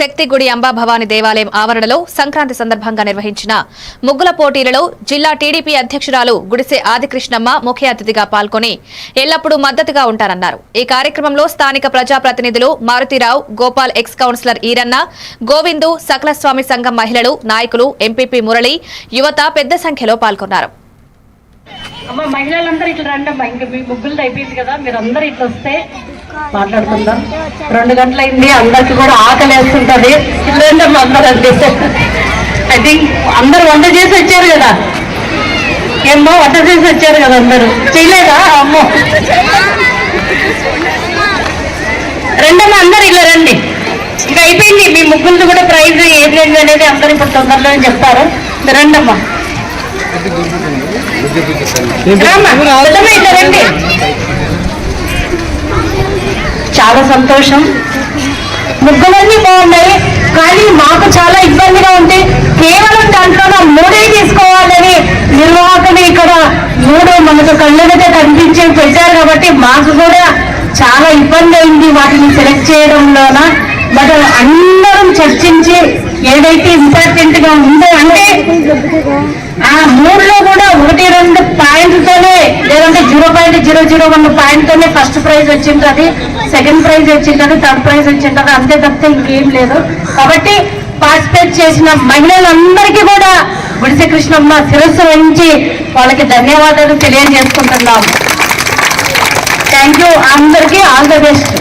శక్తి గుడి అంబాభవాని దేవాలయం ఆవరణలో సంక్రాంతి సందర్భంగా నిర్వహించిన ముగ్గుల పోటీలలో జిల్లా టీడీపీ అధ్యక్షురాలు గుడిసె ఆదికృష్ణమ్మ ముఖ్య అతిథిగా పాల్గొని ఎల్లప్పుడూ మద్దతుగా ఉంటారన్నారు. ఈ కార్యక్రమంలో స్థానిక ప్రజాప్రతినిధులు మారుతిరావు గోపాల్ ఎక్స్ కౌన్సిలర్ ఈరన్న గోవిందు సకలస్వామి సంఘం మహిళలు నాయకులు ఎంపీపీ మురళి యువత పెద్ద సంఖ్యలో పాల్గొన్నారు. అమ్మ మహిళలందరూ ఇట్లా రండి అమ్మా ఇంక మీ ముగ్గులు అయిపోయింది కదా మీరు అందరూ ఇట్లా వస్తే మాట్లాడుకుందాం. రెండు గంటలైంది అందరికి కూడా ఆకలి వేస్తుంటది అమ్మా అందరూ అంతే ఐ థింక్ అందరు వంట చేసి వచ్చారు కదా. ఏమో వంట చేసి వచ్చారు కదా అందరూ. చేయలేదా? అమ్మో. రెండమ్మ అందరు ఇలా రండి. ఇంకా అయిపోయింది మీ ముగ్గులది కూడా ప్రైజ్ ఏది అనేది అందరూ ఇప్పుడు తొందరలో చెప్తారు. రండమ్మా. రామ్మా, ఇట్లా రండి. చాలా సంతోషం. ముగ్గులన్నీ బాగున్నాయి కానీ మాకు చాలా ఇబ్బందిగా ఉంది. కేవలం దాంట్లో మూడే తీసుకోవాలని నిర్వాహకులు ఇక్కడ మూడు మనకు కళ్ళెదుట కనిపించి పెట్టారు కాబట్టి మాకు కూడా చాలా ఇబ్బంది అయింది వాటిని సెలెక్ట్ చేయడంలోన. బట్ అందరం చర్చించి ఏదైతే ఇంపార్టెంట్గా ఉందో అంటే ఆ మూడులో కూడా ఒకటి రెండు పాయింట్లతోనే జీరో జీరో వన్ పాయింట్ తోనే ఫస్ట్ ప్రైజ్ వచ్చింటుంది సెకండ్ ప్రైజ్ వచ్చింటుంది థర్డ్ ప్రైజ్ వచ్చింటది అంతే తప్పితే ఇంకేం లేదు. కాబట్టి పార్టిసిపేట్ చేసిన మహిళలందరికీ కూడా గుడిసె కృష్ణమ్మ శిరస్సు వహించి వాళ్ళకి ధన్యవాదాలు తెలియజేసుకుంటున్నాం. థ్యాంక్ యూ అందరికీ ఆల్ ద బెస్ట్.